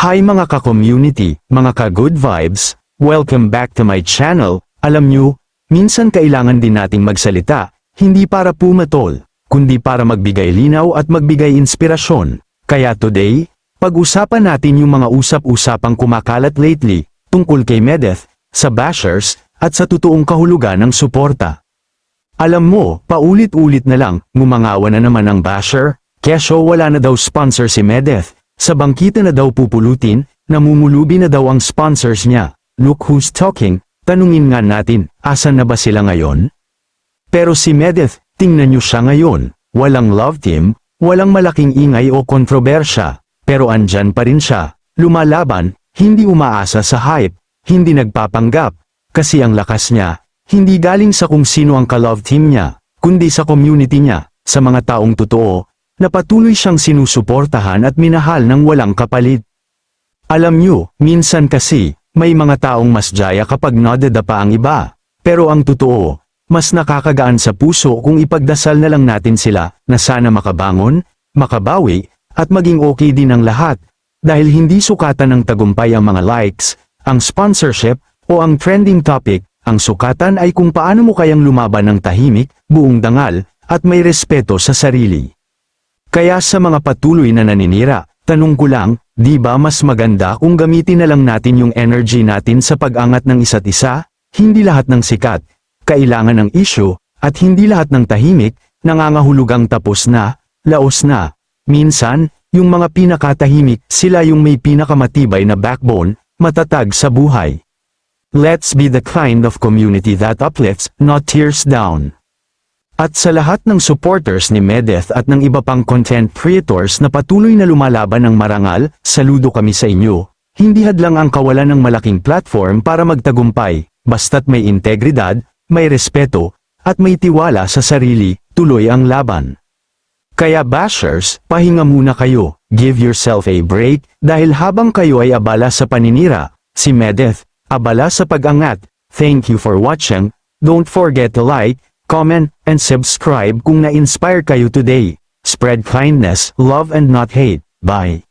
Hi mga ka-community, mga ka-good vibes, welcome back to my channel. Alam nyo, minsan kailangan din nating magsalita, hindi para pumatol, kundi para magbigay linaw at magbigay inspirasyon. Kaya today, pag-usapan natin yung mga usap-usapang kumakalat lately, tungkol kay Medeth, sa bashers, at sa totoong kahulugan ng suporta. Alam mo, paulit-ulit na lang, ngumangawa na naman ang basher, kesyo wala na daw sponsor si Medeth, sa bangkita na daw pupulutin, namumulubi na daw ang sponsors niya. Look who's talking, tanungin nga natin, asan na ba sila ngayon? Pero si Medeth, tingnan niyo siya ngayon, walang love team, walang malaking ingay o kontrobersya, pero andyan pa rin siya, lumalaban, hindi umaasa sa hype, hindi nagpapanggap, kasi ang lakas niya, hindi galing sa kung sino ang ka-love team niya, kundi sa community niya, sa mga taong totoo, na patuloy siyang sinusuportahan at minahal ng walang kapalit. Alam niyo, minsan kasi, may mga taong mas jaya kapag nadadapa ang iba, pero ang totoo, mas nakakagaan sa puso kung ipagdasal na lang natin sila na sana makabangon, makabawi, at maging okay din ang lahat, dahil hindi sukatan ng tagumpay ang mga likes, ang sponsorship, o ang trending topic, ang sukatan ay kung paano mo kayang lumaban ng tahimik, buong dangal, at may respeto sa sarili. Kaya sa mga patuloy na naninira, tanong ko lang, di ba mas maganda kung gamitin na lang natin yung energy natin sa pag-angat ng isa't isa? Hindi lahat ng sikat, kailangan ng issue, at hindi lahat ng tahimik, nangangahulugang tapos na, laos na. Minsan, yung mga pinakatahimik, sila yung may pinakamatibay na backbone, matatag sa buhay. Let's be the kind of community that uplifts, not tears down. At sa lahat ng supporters ni Medeth at ng iba pang content creators na patuloy na lumalaban ng marangal, saludo kami sa inyo. Hindi hadlang ang kawalan ng malaking platform para magtagumpay, basta't may integridad, may respeto, at may tiwala sa sarili, tuloy ang laban. Kaya bashers, pahinga muna kayo, give yourself a break, dahil habang kayo ay abala sa paninira, si Medeth, abala sa pag-angat. Thank you for watching, don't forget to like, comment, and subscribe kung na-inspire kayo today. Spread kindness, love and not hate. Bye.